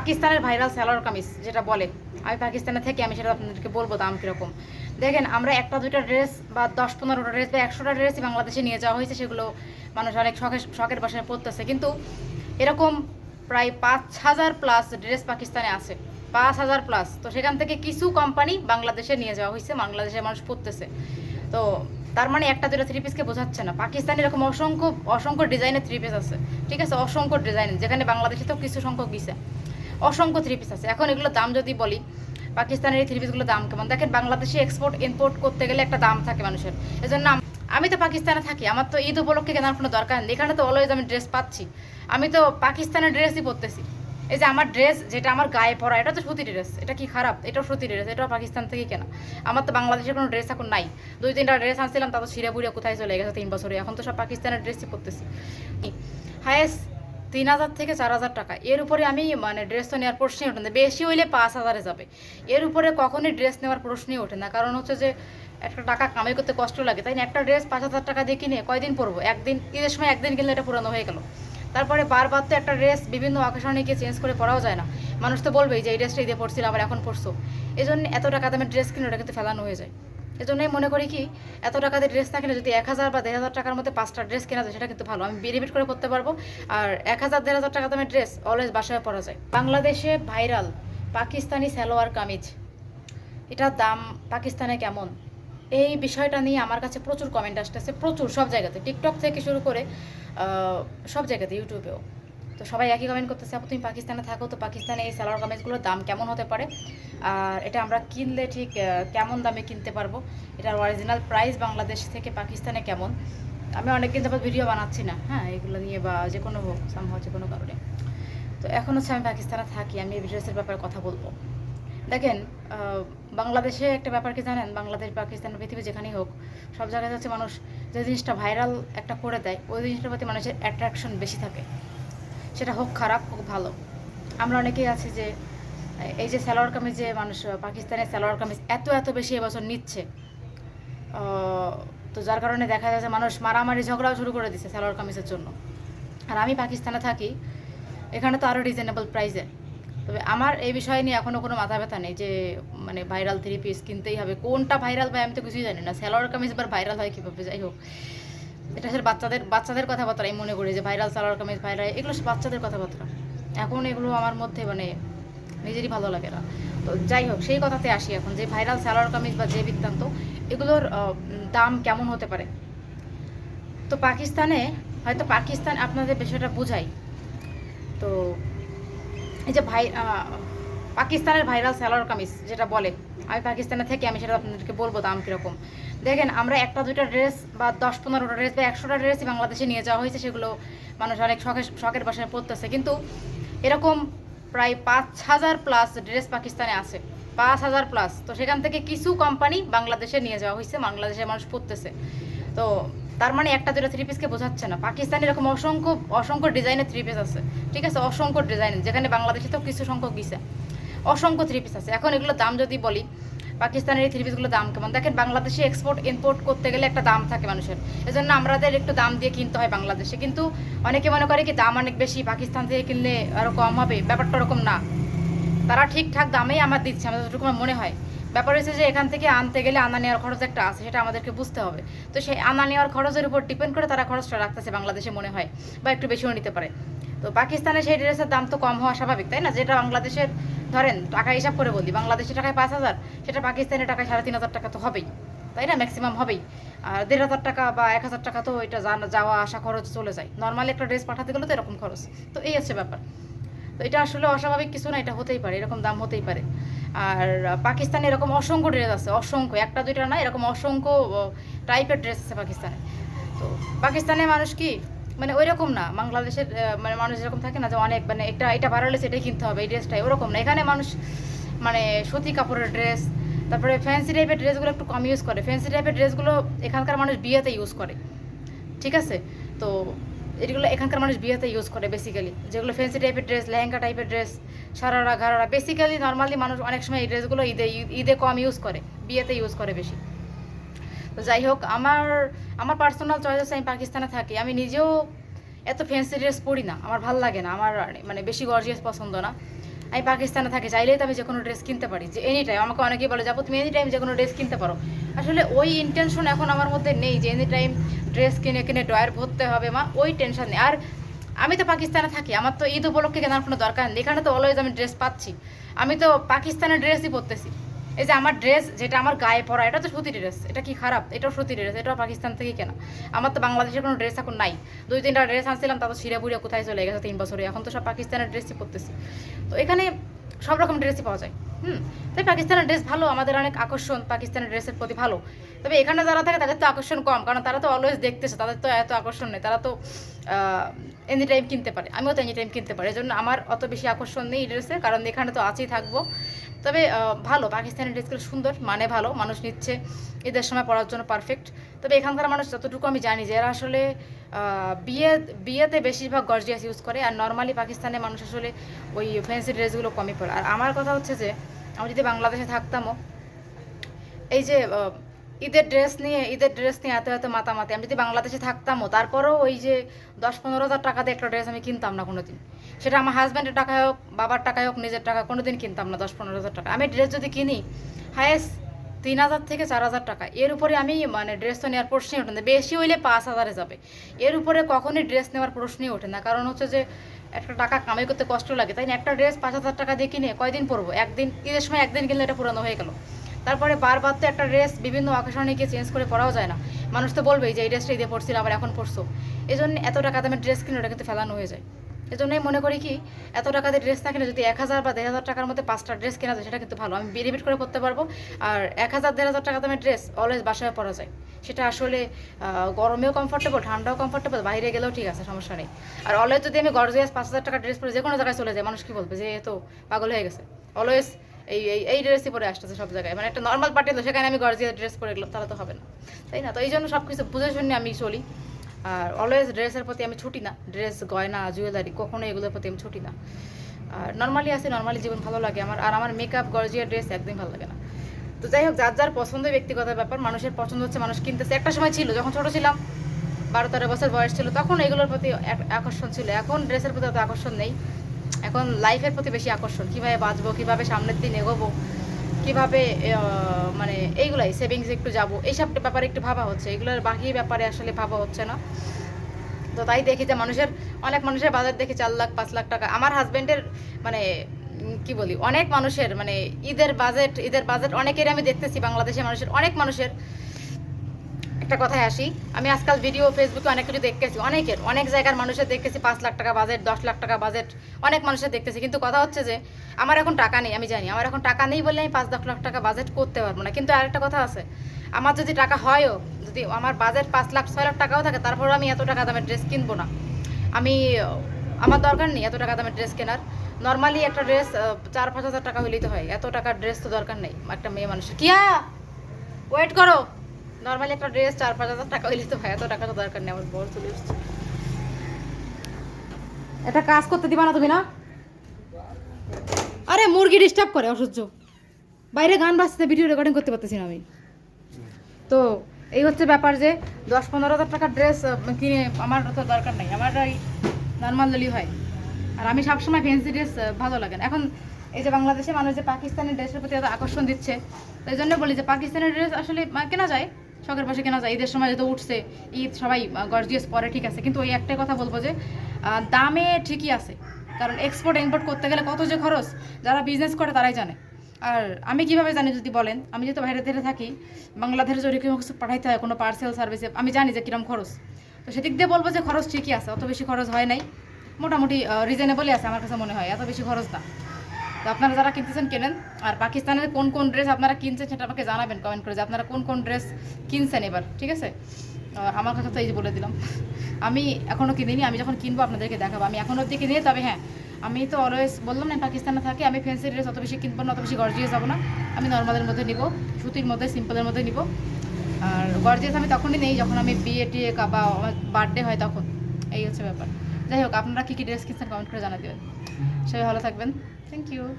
পাকিস্তানের ভাইরাল সালোয়ার কামিজ যেটা বলে, আমি পাকিস্তানে থেকে, আমি সেটা আপনাদেরকে বলব দাম কীরকম। দেখেন, আমরা একটা দুইটা ড্রেস বা দশ পনেরোটা ড্রেস বা একশোটা ড্রেসই বাংলাদেশে নিয়ে যাওয়া হয়েছে, সেগুলো মানুষ অনেক শখের শখের বাসায় পড়তেছে কিন্তু এরকম প্রায় পাঁচ হাজার প্লাস ড্রেস পাকিস্তানে আছে। পাঁচ হাজার প্লাস তো সেখান থেকে কিছু কোম্পানি বাংলাদেশে নিয়ে যাওয়া হয়েছে, বাংলাদেশের মানুষ পড়তেছে তো তার মানে একটা দুটো থ্রি পিসকে বোঝাচ্ছে না। পাকিস্তানে এরকম অসংখ্য অসংখ্য ডিজাইনের থ্রি পিস আছে। ঠিক আছে? অসংখ্য ডিজাইন যেখানে বাংলাদেশে তো কিছু সংখ্যক গিয়েছে অসংখ্য থ্রি পিস আছে। এখন এগুলোর দাম যদি বলি, পাকিস্তানের এই থ্রি পিসগুলোর দাম কেমন? দেখেন, বাংলাদেশে এক্সপোর্ট ইম্পোর্ট করতে গেলে একটা দাম থাকে মানুষের। এজন্য আম- আমি তো পাকিস্তানে থাকি, আমার তো ঈদ উপলক্ষে কেনার কোনো দরকার নেই। এখানে তো অলওয়েজ আমি ড্রেস পাচ্ছি। আমি তো পাকিস্তানের ড্রেসই পরতেছি। এই যে আমার ড্রেস যেটা আমার গায়ে পরা, এটা তো সুতি ড্রেস এটা কি খারাপ? এটাও সুতি ড্রেস এটাও পাকিস্তান থেকেই কেনা। আমার তো বাংলাদেশের কোনো ড্রেস এখন নাই। দুই, তিনটা ড্রেস আনছিলাম, তা তো ছিঁড়ে বুড়িয়ে কোথায় চলে গেছে তিন বছরে। এখন তো সব পাকিস্তানের ড্রেসই পরতেছি। হায়েস্ট তিন হাজার থেকে চার হাজার টাকা। এর উপরে আমি মানে ড্রেস তো নেওয়ার প্রশ্নই ওঠে না। বেশি হইলে পাঁচ হাজারে যাবে। এর উপরে কখনোই ড্রেস নেওয়ার প্রশ্নই ওঠে না। কারণ হচ্ছে যে, একটা টাকা কামাই করতে কষ্ট লাগে, তাই না? একটা ড্রেস পাঁচ হাজার টাকা দিয়ে কিনে কয়দিন পরবো? একদিন, ঈদের সময় একদিন কিনলে এটা পুরানো হয়ে গেল। তারপরে বারবার তো একটা ড্রেস বিভিন্ন অকেশনে গিয়ে চেঞ্জ করে পরাও যায় না। মানুষ তো বলবেই যে, এই ড্রেসটা ঈদে পড়ছিল আবার এখন পরছো। এই জন্য এত টাকা দামের ড্রেস কিনে ওটা কিন্তু ফেলানো হয়ে যায়। এজন্যই মনে করি কি, এত টাকা দিয়ে ড্রেস না কিনে যদি এক হাজার বা দেড় হাজার টাকার মধ্যে পাঁচটা ড্রেস কেনা যায়, সেটা কিন্তু ভালো। আমি রিপিট করে পড়তে পারব। আর এক হাজার, দেড় হাজার টাকা দামের ড্রেস অলওয়েজ বাসায় পরা যায়। বাংলাদেশে ভাইরাল পাকিস্তানি সালোয়ার কামিজ। এটার দাম পাকিস্তানে কেমন? এই বিষয়টা নিয়ে আমার কাছে প্রচুর কমেন্ট আসতেছে, প্রচুর, সব জায়গাতে। টিকটক থেকে শুরু করে সব জায়গাতে ইউটিউবেও তো সবাই একই কমেন্ট করতেছে, আপু, তুমি পাকিস্তানে থাকো, তো পাকিস্তানে এই সালোয়ার কামিজগুলোর দাম কেমন হতে পারে? আর এটা আমরা কিনলে ঠিক কেমন দামে কিনতে পারব? এটার অরিজিনাল প্রাইস বাংলাদেশ থেকে পাকিস্তানে কেমন? আমি অনেকদিন যাবত ভিডিও বানাচ্ছি না হ্যাঁ এগুলো নিয়ে বা যে কোনো হোক সামহাও যে কোনো কারণে। তো এখন হচ্ছে আমি পাকিস্তানে থাকি, আমি এই ড্রেসের ব্যাপারে কথা বলব। দেখেন বাংলাদেশে একটা ব্যাপার কি জানেন? বাংলাদেশ, পাকিস্তান, পৃথিবী যেখানেই হোক, সব জায়গায় হচ্ছে মানুষ যে জিনিসটা ভাইরাল একটা করে দেয়, ওই জিনিসটার প্রতি মানুষের অ্যাট্রাকশন বেশি থাকে। সেটা হোক খারাপ, হোক ভালো। আমরা অনেকেই আছি যে, এই যে সালোয়ার কামিজ যে মানুষ, পাকিস্তানের সালোয়ার কামিজ এত এত বেশি এবছর নিচ্ছে তো যার কারণে দেখা যায় যে মানুষ মারামারি, ঝগড়াও শুরু করে দিচ্ছে সালোয়ার কামিজের জন্য। আর আমি পাকিস্তানে থাকি, এখানে তো আরও রিজনেবল প্রাইসে তবে আমার এই বিষয় নিয়ে এখনও কোনো মাথা ব্যথা নেই যে মানে ভাইরাল থ্রি পিস কিনতেই হবে। কোনটা ভাইরাল ভাই আমি তো কিছুই জানি না। সালোয়ার কামিজ এবার ভাইরাল হয় কীভাবে? যাই হোক। এটা আসলে বাচ্চাদের বাচ্চাদের কথাবার্তা আমি মনে করি যে ভাইরাল সালোয়ার কামিজ ভাইরাল এগুলো বাচ্চাদের কথাবার্তা। এখন এগুলো আমার মধ্যে মানে নিজেরই ভালো লাগে না। তো যাই হোক, সেই কথাতে আসি এখন যে ভাইরাল সালোয়ার কামিজ বা যে বৃত্তান্ত, এগুলোর দাম কেমন হতে পারে? তো পাকিস্তানে, হয়তো পাকিস্তান আপনাদের বিষয়টা বোঝাই। তো এই যে ভাই পাকিস্তানের ভাইরাল সালোয়ার কামিজ যেটা বলে। আমি পাকিস্তানে থেকে, আমি সেটা আপনাদেরকে বলব দাম কীরকম। দেখেন, আমরা একটা দুইটা ড্রেস বা দশ পনেরোটা ড্রেস বা একশোটা ড্রেসই বাংলাদেশে নিয়ে যাওয়া হয়েছে, সেগুলো মানুষ অনেক শখের শখের বাসায় পড়তেছে কিন্তু এরকম প্রায় পাঁচ হাজার প্লাস ড্রেস পাকিস্তানে আছে। পাঁচ হাজার প্লাস তো সেখান থেকে কিছু কোম্পানি বাংলাদেশে নিয়ে যাওয়া হয়েছে, বাংলাদেশের মানুষ পড়তেছে তো তার মানে একটা দুটো থ্রি পিসকে বোঝাচ্ছে না। পাকিস্তানে এরকম অসংখ্য অসংখ্য ডিজাইনের থ্রি পিস আছে। ঠিক আছে? অসংখ্য ডিজাইন যেখানে বাংলাদেশে তো কিছু সংখ্যক গিয়েছে অসংখ্য থ্রি পিস আছে। এখন এগুলো দাম যদি বলি, পাকিস্তানের এই থ্রি পিসগুলোর দাম কেমন? দেখেন বাংলাদেশে এক্সপোর্ট ইম্পোর্ট করতে গেলে একটা দাম থাকে মানুষের। এজন্য আমাদের একটু দাম দিয়ে কিনতে হয় বাংলাদেশে। কিন্তু অনেকে মনে করে কি দাম অনেক বেশি, পাকিস্তান থেকে কিনলে আরও কম হবে? ব্যাপারটা ওরকম না। তারা ঠিকঠাক দামেই আমার দিচ্ছে আমাদের যতটুকু মনে হয়। ব্যাপার হচ্ছে যে এখান থেকে আনতে গেলে আনা নেওয়ার খরচ একটা আছে, সেটা আমাদেরকে বুঝতে হবে। তো সেই আনা নেওয়ার খরচের উপর ডিপেন্ড করে তারা খরচটা রাখতেছে বাংলাদেশে মনে হয়, বা একটু বেশিও নিতে পারে। তো পাকিস্তানে সেই ড্রেসের দাম তো কম হওয়া স্বাভাবিক, তাই না? যেটা বাংলাদেশের, ধরেন, টাকা হিসাব করে বলি, বাংলাদেশের টাকায় পাঁচ হাজার, সেটা পাকিস্তানের টাকায় সাড়ে তিন হাজার টাকা তো হবেই, তাই না? ম্যাক্সিমাম হবেই। আর দেড় হাজার টাকা বা এক হাজার টাকা তো এটা যাওয়া, আসা খরচ চলে যায়। নর্মালি একটা ড্রেস পাঠাতে গেলে তো এরকম খরচ। তো এই হচ্ছে ব্যাপার। তো এটা আসলে অস্বাভাবিক কিছু না, এটা হতেই পারে, এরকম দাম হতেই পারে। আর পাকিস্তানে এরকম অসংখ্য ড্রেস আছে, অসংখ্য, একটা দুইটা না, এরকম অসংখ্য টাইপের ড্রেস আছে পাকিস্তানে। তো পাকিস্তানে মানুষ কি মানে ওই রকম না। বাংলাদেশের মানে মানুষ যেরকম থাকে না যে অনেক মানে এটা এটা হলেছে এটাই কিনতে হবে, এই ড্রেসটাই ওরকম না। এখানে মানুষ মানে সুতি কাপড়ের ড্রেস তারপরে ফ্যান্সি টাইপের ড্রেসগুলো একটু কম ইউজ করে। ফ্যান্সি টাইপের ড্রেসগুলো এখানকার মানুষ বিয়েতে ইউজ করে। ঠিক আছে? তো এগুলো এখানকার মানুষ বিয়েতে ইউজ করে বেসিক্যালি যেগুলো ফ্যান্সি টাইপের ড্রেস লেহেঙ্গা টাইপের ড্রেস সারারা ঘাড়ারা বেসিক্যালি নর্মালি মানুষ অনেক সময় এই ড্রেসগুলো ঈদে ঈদে কম ইউজ করে, বিয়েতে ইউজ করে বেশি। তো যাই হোক আমার আমার পার্সোনাল চয়েস আছে আমি পাকিস্তানে থাকি। আমি নিজেও এত ফ্যান্সি ড্রেস পরি না, আমার ভালো লাগে না, আমার মানে বেশি গর্জিয়াস পছন্দ না। আমি পাকিস্তানে থাকি, চাইলেই তো আমি যে কোনো ড্রেস কিনতে পারি, যে এনি টাইম আমাকে অনেকেই বলে, যাব, তুমি এনি টাইম যে কোনো ড্রেস কিনতে পারো। আসলে ওই ইন্টেনশন এখন আমার মধ্যে নেই যে এনি টাইম ড্রেস কিনে কিনে ড্রয়ার ভরতে হবে, মা, ওই টেনশন নেই। আর আমি তো পাকিস্তানে থাকি, আমার তো ঈদ উপলক্ষে কেনার কোনো দরকার নেই, এখানে তো অলওয়েজ আমি ড্রেস পাচ্ছি। আমি তো পাকিস্তানের ড্রেসই পরতেছি। এই যে আমার ড্রেস যেটা আমার গায়ে পরা, এটা তো সুতি ড্রেস এটা কি খারাপ? এটাও সুতি ড্রেস এটাও পাকিস্তান থেকেই কেনা। আমার তো বাংলাদেশের কোনো ড্রেস এখন নাই। দুই তিনটা ড্রেস আনছিলাম, তা তো ছিঁড়ে বুড়িয়ে কোথায় চলে গেছে তিন বছরে, এখন তো সব পাকিস্তানের ড্রেসই পরতেছি। তো এখানে সব রকম ড্রেসই পাওয়া যায়, হুম? তাই পাকিস্তানের ড্রেস ভালো, আমাদের অনেক আকর্ষণ পাকিস্তানের ড্রেসের প্রতি ভালো। তবে এখানে যারা থাকে, তাদের তো আকর্ষণ কম, কারণ তারা তো অলওয়েজ দেখতেছে, তাদের তো এত আকর্ষণ নেই, তারা তো এনি টাইম কিনতে পারে। আমিও তো এনি টাইম কিনতে পারি জন্য আমার অত বেশি আকর্ষণ নেই এই ড্রেসে কারণ এখানে তো আছেই থাকব। তবে ভালো। পাকিস্তানি ড্রেসগুলো সুন্দর মানে ভালো, মানুষ নিচ্ছে। ঈদের সময় পড়ার জন্য পারফেক্ট তবে এখানকার মানুষ যতটুকু আমি জানি যে, এরা আসলে বিয়ে, বিয়েতে বেশিরভাগ গর্জিয়াস ইউজ করে। আর নর্মালি পাকিস্তানের মানুষ আসলে ওই ফ্যান্সি ড্রেসগুলো কমই পড়ে আর আমার কথা হচ্ছে যে, আমি যদি বাংলাদেশে থাকতামও, এই যে ঈদের ড্রেস নিয়ে, ঈদের ড্রেস নিয়ে এত এত মাতামাতি। আমি যদি বাংলাদেশে থাকতামও, তারপরেও ওই যে দশ পনেরো হাজার টাকা দিয়ে একটা ড্রেস আমি কিনতাম না কোনোদিন। সেটা আমার হাজব্যান্ডের টাকা হোক, বাবার টাকা হোক, নিজের টাকা কোনোদিন কিনতাম না দশ পনেরো হাজার টাকা। আমি ড্রেস যদি কিনি হায়েস্ট তিন হাজার থেকে চার হাজার টাকা। এর উপরে আমি মানে ড্রেস তো নেওয়ার প্রশ্নই ওঠে না। বেশি হইলে পাঁচ হাজারে যাবে। এর উপরে কখনই ড্রেস নেওয়ার প্রশ্নই ওঠে না। কারণ হচ্ছে যে, একটা টাকা কামাই করতে কষ্ট লাগে। তাই না? একটা ড্রেস পাঁচ হাজার টাকা দিয়ে কিনে কয়দিন পরবো? একদিন, ঈদের সময় একদিন কিনলে এটা পুরানো হয়ে গেল। তারপরে বারবার তো একটা ড্রেস বিভিন্ন অকেশনে গিয়ে চেঞ্জ করে পরাও যায় না। মানুষ তো বলবেই যে এই ড্রেসটা ঈদে পড়ছিল আবার এখন পড়ছো এই জন্য এত টাকা দামের ড্রেস কিনে ওটা কিন্তু ফেলানো হয়ে যায়। এই জন্যই মনে করি কি, এত টাকা দিয়ে ড্রেস না কিনে যদি এক হাজার বা দেড় হাজার টাকার মধ্যে পাঁচটা ড্রেস কেনা যায়, সেটা কিন্তু ভালো। আমি রিপিট করে পড়তে পারব। আর এক হাজার, দেড় হাজার টাকা দামের ড্রেস অলওয়েজ বাসায় পরা যায়। সেটা আসলে গরমেও কমফোর্টেবল ঠান্ডাও কমফোর্টেবল বাইরে গেলেও ঠিক আছে, সমস্যা নেই। আর অলওয়েজ যদি আমি গরজিয়াস পাঁচ হাজার টাকা ড্রেস পরে যে কোনো জায়গায় চলে যায় মানুষ কি বলবে যে, এ তো পাগল হয়ে গেছে। অলওয়েজ এই এই এই ড্রেসই পরে আসতেছে সব জায়গায়। মানে একটা নর্মাল পার্টি তো সেখানে আমি গর্জিয়াস ড্রেস পরে গেলাম, তাহলে তো হবে না। তাই না? তো এই জন্য সব কিছু বুঝে শুনে আমি চলি। আর অলওয়েজ ড্রেসের প্রতি আমি ছুটি না। ড্রেস গয়না জুয়েলারি কখনো এগুলোর প্রতি আমি ছুটি না। আর নর্মালি আছে নর্মালি জীবন ভালো লাগে আমার। আর আমার মেকআপ গর্জিয়া ড্রেস একদমই ভালো লাগে না। তো যাই হোক, যার যার পছন্দ ব্যক্তিগত ব্যাপার, মানুষের পছন্দ হচ্ছে, মানুষ কিনতেছে। একটা সময় ছিল, যখন ছোট ছিলাম, বারো তেরো বছর বয়স ছিল, তখন এগুলোর প্রতি আকর্ষণ ছিল। এখন ড্রেসের প্রতি অত আকর্ষণ নেই। এখন লাইফের প্রতি বেশি আকর্ষণ। কীভাবে বাঁচবো, কীভাবে সামনের দিন এগোবো, কীভাবে মানে এইগুলাই সেভিংস একটু যাব, এইসব ব্যাপারে একটু ভাবা হচ্ছে। এগুলোর বাকি ব্যাপারে আসলে ভাবা হচ্ছে না। তো তাই দেখি যে মানুষের, অনেক মানুষের বাজার দেখি চার লাখ, পাঁচ লাখ টাকা। আমার হাজব্যান্ডের মানে কি বলি, অনেক মানুষের মানে ঈদের বাজেট ঈদের বাজেট অনেকের আমি দেখতেছি, বাংলাদেশের মানুষের, অনেক মানুষের। একটা কথায় আসি। আমি আজকাল ভিডিও ফেসবুকে অনেক কিছু দেখতেছি। অনেকের, অনেক জায়গার মানুষের দেখতেছি, পাঁচ লাখ টাকা বাজেট দশ লাখ টাকা বাজেট অনেক মানুষের দেখতেছি। কিন্তু কথা হচ্ছে যে, আমার এখন টাকা নেই, আমি জানি। আমার এখন টাকা নেই বলে আমি পাঁচ, দশ লাখ টাকা বাজেট করতে পারব না। কিন্তু আরেকটা কথা আছে, আমার যদি টাকা হয়ও, যদি আমার বাজেট পাঁচ লাখ, ছয় লাখ টাকাও থাকে, তারপরেও আমি এত টাকা দামের ড্রেস কিনবো না। আমি, আমার দরকার নেই এত টাকা দামের ড্রেস কেনার। নর্মালি একটা ড্রেস চার, পাঁচ হাজার টাকা হলেই তো হয়। এত টাকার ড্রেস তো দরকার নেই, একটা মেয়ে মানুষের। কিয়া ওয়েট করো। নর্মালি একটা ড্রেস চার পাঁচ হাজার টাকা হইলে তো ভাই, এত টাকা তো দরকার নেই, আমার বড় চলে এসছে। এটা কাজ করতে দিবা না তুমি, না? আরে, মুরগি ডিস্টার্ব করে, অসহ্য। বাইরে গান বাজতে ভিডিও রেকর্ডিং করতে পারতেছি না আমি। তো, এই হচ্ছে ব্যাপার যে, দশ পনেরো হাজার টাকার ড্রেস কিনে আমার তো দরকার নেই। আমার ওই নর্মাল ললি হয়। আর আমি সবসময় ফ্যান্সি ড্রেস ভালো লাগে না। এখন এই যে বাংলাদেশে মানুষ যে পাকিস্তানি ড্রেসের প্রতি এত আকর্ষণ দিচ্ছে, তাই জন্য বলি যে পাকিস্তানি ড্রেস আসলে কেনা যায়। শখের বসে কেনা যায়, ঈদের সময় যেহেতু উঠছে, ঈদ সবাই গর্জিয়াস পরে, ঠিক আছে। কিন্তু ওই একটাই কথা বলব যে দামে ঠিকই আছে। কারণ এক্সপোর্ট ইম্পোর্ট করতে গেলে কত যে খরচ, যারা বিজনেস করে তারাই জানে। আর আমি কীভাবে জানি যদি বলেন, আমি যেহেতু বাইরে থেকে থাকি বাংলাদেশে যদি কোনো কিছু পাঠাইতে হয়, কোনো পার্সেল সার্ভিসে আমি জানি যে কিরম খরচ। তো সেদিক দিয়ে বলব যে খরচ ঠিকই আছে, অত বেশি খরচ হয় নাই। মোটামুটি রিজনেবলই আছে আমার কাছে মনে হয়, এত বেশি খরচ না। তো আপনারা যারা কিনতেছেন, কেনেন। আর পাকিস্তানের কোন কোন ড্রেস আপনারা কিনছেন সেটা আমাকে জানাবেন কমেন্ট করে যে আপনারা কোন কোন ড্রেস কিনছেন এবার, ঠিক আছে? আমার কথা তো এই বলে দিলাম। আমি এখনও কিনিনি, আমি যখন কিনবো আপনাদেরকে দেখাবো। আমি এখনও অবধি কিনি তবে হ্যাঁ আমি তো অলওয়েজ বললাম না, পাকিস্তানে থাকি, আমি ফ্যান্সি ড্রেস অত বেশি কিনবো না, অত বেশি গর্জিয়াস যাব না। আমি নর্মালের মধ্যে নিব, সুতির মধ্যে সিম্পলের মধ্যে নিব। আর গর্জিয়াস আমি তখনই নেই, যখন আমি বিয়ে টিয়ে কা- বা বার্থডে হয় তখন। এই হচ্ছে ব্যাপার। যাই হোক, আপনারা কী কী ড্রেস কিনছেন কমেন্ট করে জানা দেবেন। সবাই ভালো থাকবেন। Thank you.